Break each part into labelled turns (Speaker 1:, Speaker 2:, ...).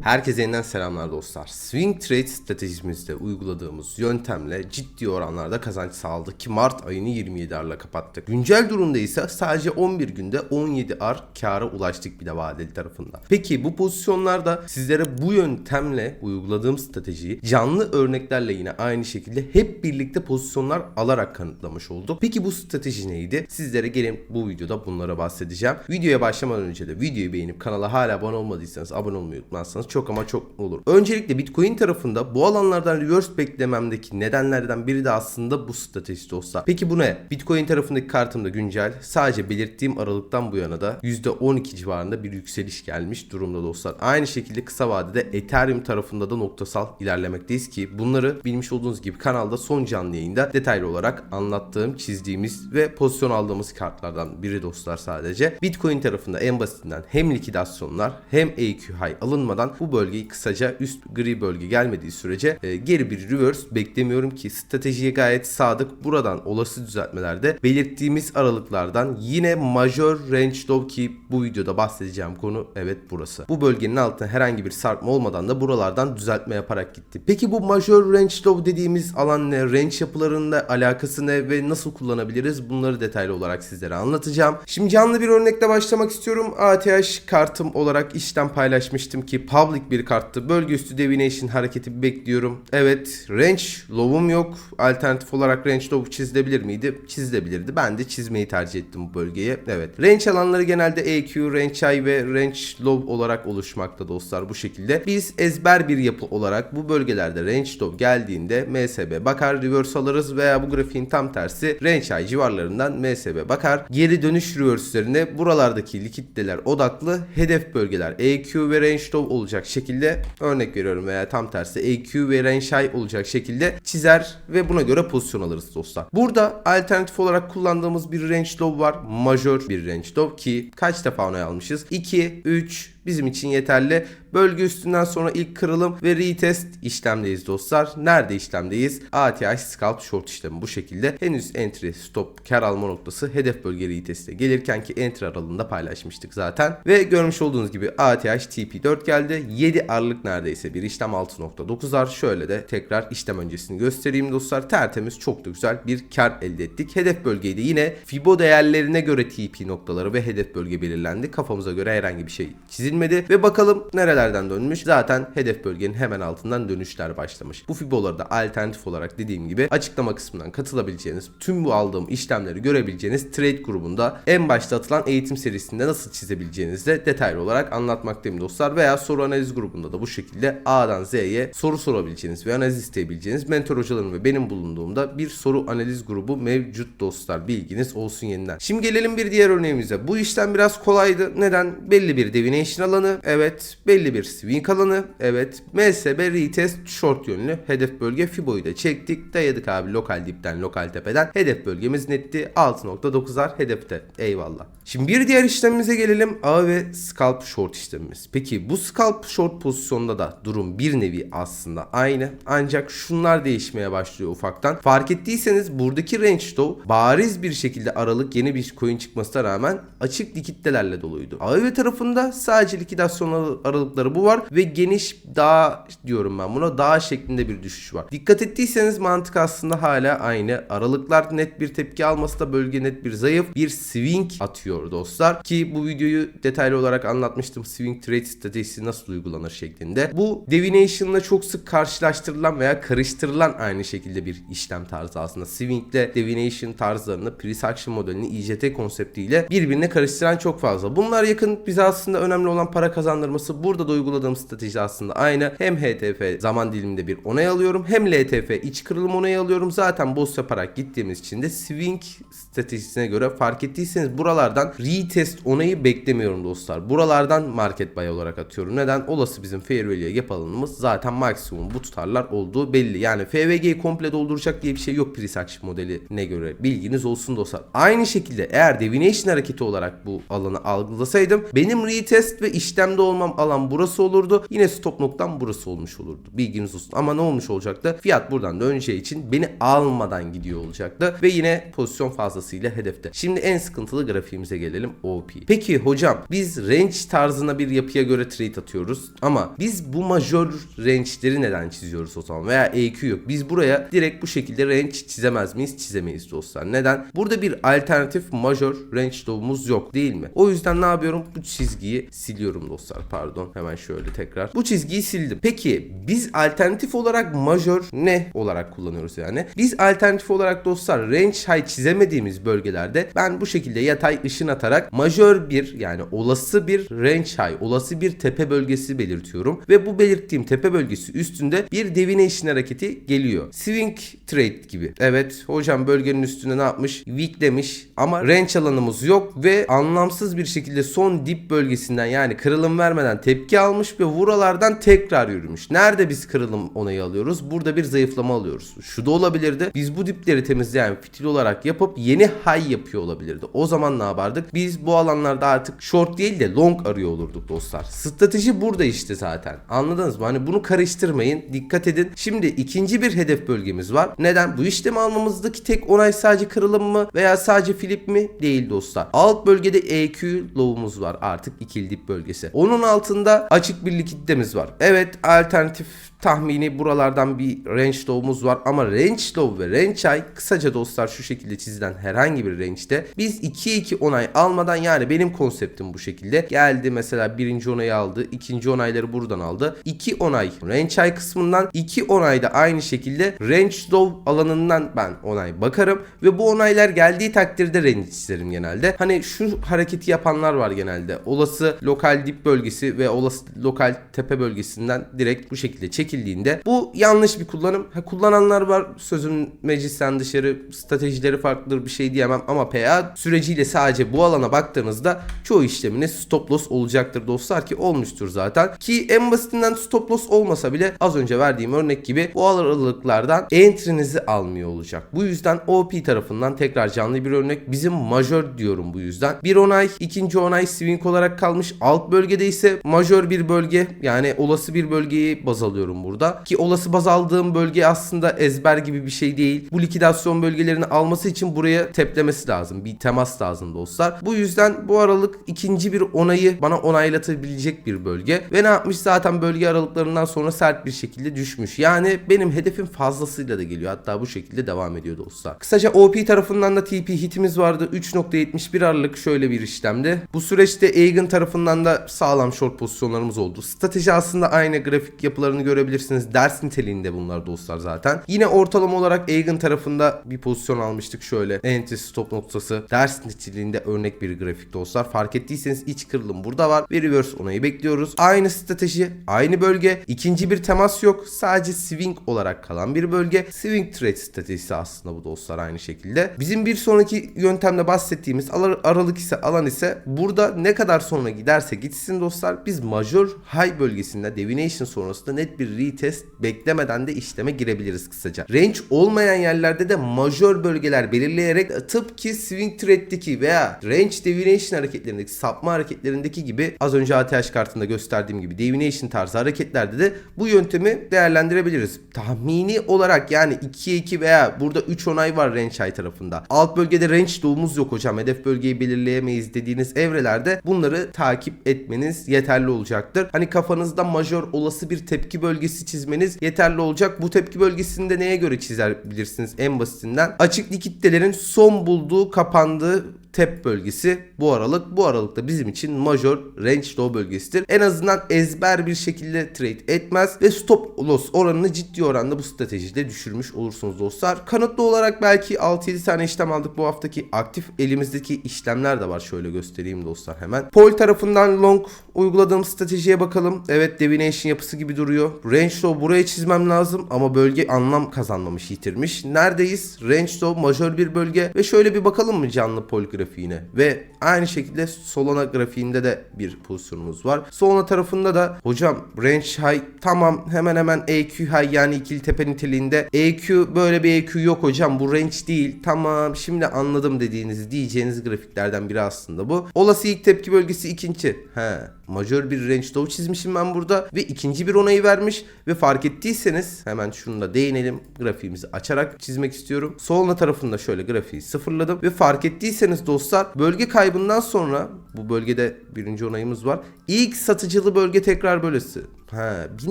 Speaker 1: Herkese yeniden selamlar dostlar. Swing trade stratejimizde uyguladığımız yöntemle ciddi oranlarda kazanç sağladık ki Mart ayını 27 arla kapattık. Güncel durumda ise sadece 11 günde 17 ar kâra ulaştık bir de vadeli tarafında. Peki bu pozisyonlarda sizlere bu yöntemle uyguladığım stratejiyi canlı örneklerle yine aynı şekilde hep birlikte pozisyonlar alarak kanıtlamış olduk. Peki bu strateji neydi? Sizlere gelin bu videoda bunlara bahsedeceğim. Videoya başlamadan önce de videoyu beğenip kanala hala abone olmadıysanız abone olmayı unutmazsanız çok ama çok olur. Öncelikle Bitcoin tarafında bu alanlardan reverse beklememdeki nedenlerden biri de aslında bu strateji dostlar. Peki bu ne? Bitcoin tarafındaki kartımda güncel sadece belirttiğim aralıktan bu yana da %12 civarında bir yükseliş gelmiş durumda dostlar. Aynı şekilde kısa vadede Ethereum tarafında da noktasal ilerlemekteyiz ki bunları bilmiş olduğunuz gibi kanalda son canlı yayında detaylı olarak anlattığım, çizdiğimiz ve pozisyon aldığımız kartlardan biri dostlar sadece. Bitcoin tarafında en basitinden hem likidasyonlar hem AQ high alınmadan bu bölgeyi kısaca üst gri bölge gelmediği sürece e, geri bir reverse beklemiyorum ki stratejiye gayet sadık. Buradan olası düzeltmelerde belirttiğimiz aralıklardan yine major range low ki bu videoda bahsedeceğim konu evet burası. Bu bölgenin altına herhangi bir sarkma olmadan da buralardan düzeltme yaparak gitti. Peki bu major range low dediğimiz alan ne? Range yapılarında alakası ne ve nasıl kullanabiliriz? Bunları detaylı olarak sizlere anlatacağım. Şimdi canlı bir örnekle başlamak istiyorum. ATH kartım olarak işten paylaşmıştım ki public bir karttı. Bölge üstü divination hareketi bekliyorum. Evet range low'um yok. Alternatif olarak range low çizilebilir miydi? Çizilebilirdi. Ben de çizmeyi tercih ettim bu bölgeye. Evet. Range alanları genelde EQ, range high ve range low olarak oluşmakta dostlar bu şekilde. Biz ezber bir yapı olarak bu bölgelerde range low geldiğinde MSB bakar reverse alırız veya bu grafiğin tam tersi range high civarlarından MSB bakar. Geri dönüş reverse'lerine buralardaki likiditeler odaklı hedef bölgeler EQ ve range low olacak şekilde örnek veriyorum veya tam tersi EQ ve range high olacak şekilde çizer ve buna göre pozisyon alırız dostlar. Burada alternatif olarak kullandığımız bir range low var. Major bir range low ki kaç defa onay almışız? 2, 3, bizim için yeterli. Bölge üstünden sonra ilk kırılım ve retest işlemdeyiz dostlar. Nerede işlemdeyiz? ATH scalp short işlemi bu şekilde. Henüz entry stop kar alma noktası hedef bölge retest'e gelirken ki entry aralığında paylaşmıştık zaten. Ve görmüş olduğunuz gibi ATH TP4 geldi. 7 Aralık neredeyse bir işlem 6.9'lar. Şöyle de tekrar işlem öncesini göstereyim dostlar. Tertemiz çok da güzel bir kar elde ettik. Hedef bölgeyi de yine Fibo değerlerine göre TP noktaları ve hedef bölge belirlendi. Kafamıza göre herhangi bir şey çizilmedi ve bakalım nerelerden dönmüş. Zaten hedef bölgenin hemen altından dönüşler başlamış. Bu Fibo'ları da alternatif olarak dediğim gibi açıklama kısmından katılabileceğiniz, tüm bu aldığım işlemleri görebileceğiniz trade grubunda en başta atılan eğitim serisinde nasıl çizebileceğinizi de detaylı olarak anlatmaktayım dostlar. Veya soru analiz grubunda da bu şekilde A'dan Z'ye soru sorabileceğiniz ve analiz isteyebileceğiniz mentor hocalarım ve benim bulunduğumda bir soru analiz grubu mevcut dostlar. Bilginiz olsun yeniden. Şimdi gelelim bir diğer örneğimize. Bu işlem biraz kolaydı. Neden? Belli bir divination alanı. Evet. Belli bir swing alanı. Evet. MSB retest short yönlü. Hedef bölge Fibo'yu da çektik. Dayadık abi lokal dipten lokal tepeden. Hedef bölgemiz netti. 6.9'lar hedefte. Eyvallah. Şimdi bir diğer işlemimize gelelim. A ve scalp short işlemimiz. Peki bu scalp short pozisyonda da durum bir nevi aslında aynı. Ancak şunlar değişmeye başlıyor ufaktan. Fark ettiyseniz buradaki range low bariz bir şekilde aralık yeni bir coin çıkmasına rağmen açık likiditelerle doluydu. AVV tarafında sadece likidasyon aralıkları bu var ve geniş dağ diyorum ben buna dağ şeklinde bir düşüş var. Dikkat ettiyseniz mantık aslında hala aynı. Aralıklar net bir tepki alması da bölge net bir zayıf bir swing atıyor dostlar. Ki bu videoyu detaylı olarak anlatmıştım. Swing trade stratejisi nasıl uygulanır şeklinde. Bu Divination'la çok sık karşılaştırılan veya karıştırılan aynı şekilde bir işlem tarzı aslında. Swing ile Divination tarzlarını Price Action modelini IJT konseptiyle birbirine karıştıran çok fazla. Bunlar yakın bize aslında önemli olan para kazandırması. Burada da uyguladığım strateji aslında aynı. Hem HTF zaman diliminde bir onay alıyorum hem LTF iç kırılım onayı alıyorum. Zaten boss yaparak gittiğimiz için de swing stratejisine göre fark ettiyseniz buralardan retest onayı beklemiyorum dostlar. Buralardan market buy olarak atıyorum. Neden? Olası bizim fair value gap alanımız zaten maksimum bu tutarlar olduğu belli. Yani FVG'yi komple dolduracak diye bir şey yok Price Action modeline göre. Bilginiz olsun dostlar. Aynı şekilde eğer Divination hareketi olarak bu alanı algılasaydım benim retest ve ve işlemde olmam alan burası olurdu. Yine stop noktam burası olmuş olurdu. Bilginiz olsun. Ama ne olmuş olacaktı? Fiyat buradan döneceği için beni almadan gidiyor olacaktı. Ve yine pozisyon fazlasıyla hedefte. Şimdi en sıkıntılı grafiğimize gelelim. OP. Peki hocam biz range tarzına bir yapıya göre trade atıyoruz. Ama biz bu major range'leri neden çiziyoruz o zaman? Veya EQ yok. Biz buraya direkt bu şekilde range çizemez miyiz? Çizemeyiz dostlar. Neden? Burada bir alternatif major range low'umuz yok değil mi? O yüzden ne yapıyorum? Bu çizgiyi siliyorum dostlar. Pardon. Hemen şöyle tekrar. Bu çizgiyi sildim. Peki biz alternatif olarak major ne olarak kullanıyoruz yani? Biz alternatif olarak dostlar range high çizemediğimiz bölgelerde ben bu şekilde yatay ışın atarak majör bir yani olası bir range high, olası bir tepe bölgesi belirtiyorum ve bu belirttiğim tepe bölgesi üstünde bir divination hareketi geliyor. Swing trade gibi. Evet hocam bölgenin üstünde ne yapmış? Weak demiş ama range alanımız yok ve anlamsız bir şekilde son dip bölgesinden yani kırılım vermeden tepki almış ve buralardan tekrar yürümüş. Nerede biz kırılım onayı alıyoruz? Burada bir zayıflama alıyoruz. Şu da olabilirdi. Biz bu dipleri temizleyen fitil olarak yapıp yeni high yapıyor olabilirdi. O zaman ne yapardık? Biz bu alanlarda artık short değil de long arıyor olurduk dostlar. Strateji burada işte zaten. Anladınız mı? Hani bunu karıştırmayın. Dikkat edin. Şimdi ikinci bir hedef bölgemiz var. Neden? Bu işlemi almamızdaki tek onay sadece kırılım mı veya sadece flip mi? Değil dostlar. Alt bölgede EQ low'umuz var. Artık ikili dip bölgesi. Onun altında açık bir likiditemiz var. Evet alternatif tahmini buralardan bir range low'umuz var. Ama range low ve range high kısaca dostlar şu şekilde çizilen herhangi bir range'de biz 2-2 onay almadan yani benim konseptim bu şekilde. Geldi mesela birinci onayı aldı ikinci onayları buradan aldı. 2 onay range high kısmından 2 onay da aynı şekilde range low alanından ben onay bakarım. Ve bu onaylar geldiği takdirde range çizerim genelde. Hani şu hareketi yapanlar var genelde. Olası lokal dip bölgesi ve olası lokal tepe bölgesinden direkt bu şekilde çekildiğinde bu yanlış bir kullanım. Ha, kullananlar var sözün meclisten dışarı stratejileri farklıdır bir şey diyemem ama PA süreciyle sadece bu alana baktığınızda çoğu işleminiz stop loss olacaktır dostlar ki olmuştur zaten. Ki en basitinden stop loss olmasa bile az önce verdiğim örnek gibi bu aralıklardan entry'nizi almıyor olacak. Bu yüzden OP tarafından tekrar canlı bir örnek bizim majör diyorum bu yüzden. Bir onay, ikinci onay swing olarak kalmış. Alt bölgede ise majör bir bölge yani olası bir bölgeyi baz alıyorum burada. Ki olası baz aldığım bölge aslında ezber gibi bir şey değil. Bu likidasyon bölgelerini alması için buraya teplemesi lazım. Bir temas lazım dostlar. Bu yüzden bu aralık ikinci bir onayı bana onaylatabilecek bir bölge. Ve ne yapmış zaten bölge aralıklarından sonra sert bir şekilde düşmüş. Yani benim hedefim fazlasıyla da geliyor. Hatta bu şekilde devam ediyor dostlar. Kısaca OP tarafından da TP hitimiz vardı. 3.71 aralık şöyle bir işlemdi. Bu süreçte Egan tarafından da sağlam short pozisyonlarımız oldu. Strateji aslında aynı grafik yapılarını görebilirsiniz. Ders niteliğinde bunlar dostlar zaten. Yine ortalama olarak Egan tarafında bir pozisyon almıştık şöyle. Entry stop noktası ders niteliğinde örnek bir grafik dostlar. Fark ettiyseniz iç kırılım burada var ve reverse onayı bekliyoruz. Aynı strateji, aynı bölge. ikinci bir temas yok. Sadece swing olarak kalan bir bölge. Swing trade stratejisi aslında bu dostlar aynı şekilde. Bizim bir sonraki yöntemde bahsettiğimiz ar- aralık ise alan ise burada ne kadar sonra giderse gitsin dostlar biz major high bölgesinde divination sonrasında net bir retest beklemeden de işleme girebiliriz kısaca. Range olmayan yerlerde de major bölgeler belirleyerek tıpkı swing trade'deki veya range divination hareketlerindeki sapma hareketlerindeki gibi az önce ATH kartında gösterdiğim gibi divination tarzı hareketlerde de bu yöntemi değerlendirebiliriz. Tahmini olarak yani 2'ye 2 veya burada 3 onay var range high tarafında. Alt bölgede range doğumuz yok hocam. Hedef bölgeyi belirleyemeyiz dediğiniz evrelerde bunları takip etmeniz yeterli olacaktır. Hani kafanızda majör olası bir tepki bölgesi çizmeniz yeterli olacak. Bu tepki bölgesinde neye göre çizebilirsiniz en basitinden? Açık likittelerin son bulduğu kapandığı tep bölgesi bu aralık. Bu aralıkta bizim için major range low bölgesidir. En azından ezber bir şekilde trade etmez ve stop loss oranını ciddi oranda bu stratejide düşürmüş olursunuz dostlar. Kanıtlı olarak belki 6-7 tane işlem aldık bu haftaki aktif elimizdeki işlemler de var. Şöyle göstereyim dostlar hemen. Pol tarafından long uyguladığım stratejiye bakalım. Evet divination yapısı gibi duruyor. Range low buraya çizmem lazım ama bölge anlam kazanmamış yitirmiş. Neredeyiz? Range low majör bir bölge ve şöyle bir bakalım mı canlı pol grafiğine ve aynı şekilde Solana grafiğinde de bir pozisyonumuz var. Solana tarafında da hocam range high tamam hemen hemen EQ high yani ikili tepe niteliğinde. EQ böyle bir EQ yok hocam bu range değil. Tamam şimdi anladım dediğiniz diyeceğiniz grafiklerden biri aslında bu. Olası ilk tepki bölgesi ikinci. He majör bir range low çizmişim ben burada ve ikinci bir onayı vermiş ve fark ettiyseniz hemen şunu da değinelim grafiğimizi açarak çizmek istiyorum. Soluna tarafında şöyle grafiği sıfırladım ve fark ettiyseniz dostlar bölge kaybından sonra bu bölgede birinci onayımız var. İlk satıcılı bölge tekrar böylesi. Ha, bir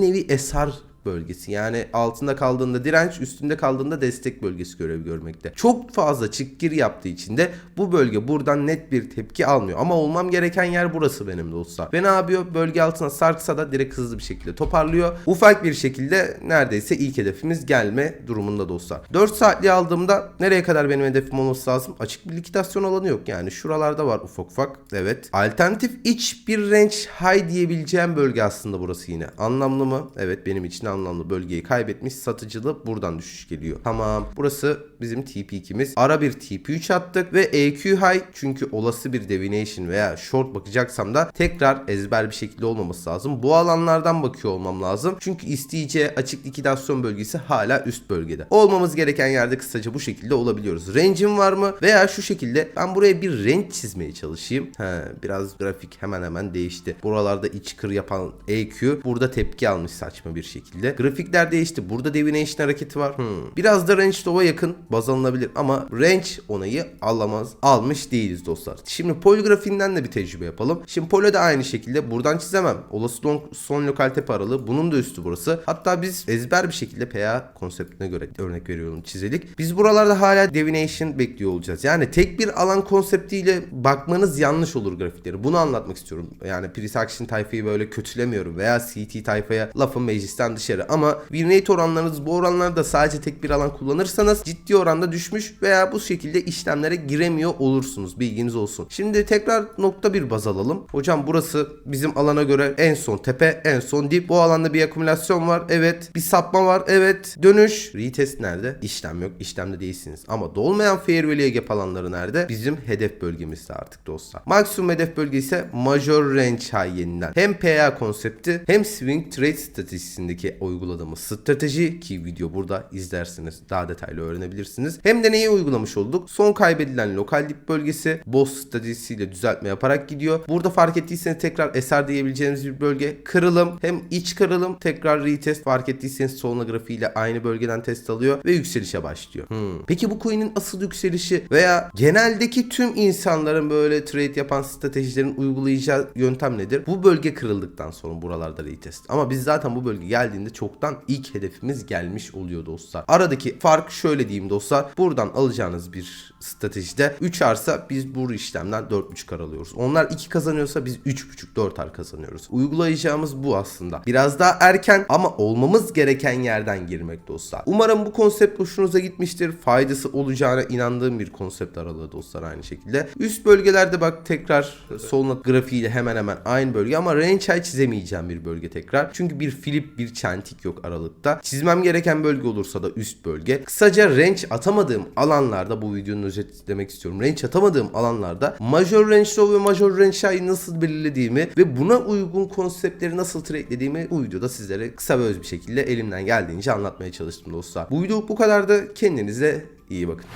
Speaker 1: nevi esar bölgesi. Yani altında kaldığında direnç, üstünde kaldığında destek bölgesi görev görmekte. Çok fazla çık gir yaptığı için de bu bölge buradan net bir tepki almıyor. Ama olmam gereken yer burası benim dostlar. Ve ne yapıyor? Bölge altına sarksa da direkt hızlı bir şekilde toparlıyor. Ufak bir şekilde neredeyse ilk hedefimiz gelme durumunda dostlar. 4 saatliği aldığımda nereye kadar benim hedefim olması lazım? Açık bir likitasyon alanı yok yani. Şuralarda var ufak ufak. Evet. Alternatif iç bir range high diyebileceğim bölge aslında burası yine. Anlamlı mı? Evet benim için anlamlı bölgeyi kaybetmiş. Satıcılı buradan düşüş geliyor. Tamam. Burası bizim TP2'miz. Ara bir TP3 attık ve EQ high çünkü olası bir divination veya short bakacaksam da tekrar ezber bir şekilde olmaması lazım. Bu alanlardan bakıyor olmam lazım. Çünkü isteyeceği açık likidasyon bölgesi hala üst bölgede. Olmamız gereken yerde kısaca bu şekilde olabiliyoruz. Range'im var mı? Veya şu şekilde ben buraya bir range çizmeye çalışayım. He, biraz grafik hemen hemen değişti. Buralarda iç kır yapan EQ burada tepki almış saçma bir şekilde. Grafikler değişti. Burada divination hareketi var. Hmm. Biraz da range low'a yakın baz alınabilir ama range onayı alamaz. Almış değiliz dostlar. Şimdi poligrafiğinden de bir tecrübe yapalım. Şimdi polo da aynı şekilde buradan çizemem. Olası long, son lokal tepe bunun da üstü burası. Hatta biz ezber bir şekilde PA konseptine göre örnek veriyorum çizelik. Biz buralarda hala divination bekliyor olacağız. Yani tek bir alan konseptiyle bakmanız yanlış olur grafikleri. Bunu anlatmak istiyorum. Yani Prisaction tayfayı böyle kötülemiyorum veya CT tayfaya lafın meclisten dışarı ama win oranlarınız bu oranlarda sadece tek bir alan kullanırsanız ciddi oranda düşmüş veya bu şekilde işlemlere giremiyor olursunuz. Bilginiz olsun. Şimdi tekrar nokta bir baz alalım. Hocam burası bizim alana göre en son tepe, en son dip. Bu alanda bir akümülasyon var. Evet. Bir sapma var. Evet. Dönüş. Retest nerede? İşlem yok. İşlemde değilsiniz. Ama dolmayan fair value gap alanları nerede? Bizim hedef bölgemizde artık dostlar. Maksimum hedef bölge ise major range high yeniden. Hem PA konsepti hem swing trade stratejisindeki uyguladığımız strateji ki video burada izlersiniz. Daha detaylı öğrenebilirsiniz. Hem de neyi uygulamış olduk? Son kaybedilen lokal dip bölgesi boss stratejisiyle düzeltme yaparak gidiyor. Burada fark ettiyseniz tekrar eser diyebileceğimiz bir bölge. Kırılım hem iç kırılım tekrar retest fark ettiyseniz soluna grafiğiyle aynı bölgeden test alıyor ve yükselişe başlıyor. Hmm. Peki bu coin'in asıl yükselişi veya geneldeki tüm insanların böyle trade yapan stratejilerin uygulayacağı yöntem nedir? Bu bölge kırıldıktan sonra buralarda retest. Ama biz zaten bu bölge geldiğinde çoktan ilk hedefimiz gelmiş oluyor dostlar. Aradaki fark şöyle diyeyim dostlar. Buradan alacağınız bir stratejide 3 arsa biz bu işlemden 4.5 ar alıyoruz. Onlar 2 kazanıyorsa biz 3.5 4 ar kazanıyoruz. Uygulayacağımız bu aslında. Biraz daha erken ama olmamız gereken yerden girmek dostlar. Umarım bu konsept hoşunuza gitmiştir. Faydası olacağına inandığım bir konsept aralığı dostlar aynı şekilde. Üst bölgelerde bak tekrar soluna grafiğiyle hemen hemen aynı bölge ama range high çizemeyeceğim bir bölge tekrar. Çünkü bir flip bir çentik yok aralıkta. Çizmem gereken bölge olursa da üst bölge. Kısaca range atamadığım alanlarda bu videonun özetlemek istiyorum. Range atamadığım alanlarda major range low ve major range high nasıl belirlediğimi ve buna uygun konseptleri nasıl trade'lediğimi bu videoda sizlere kısa ve öz bir şekilde elimden geldiğince anlatmaya çalıştım dostlar. Bu video bu kadar da kendinize iyi bakın.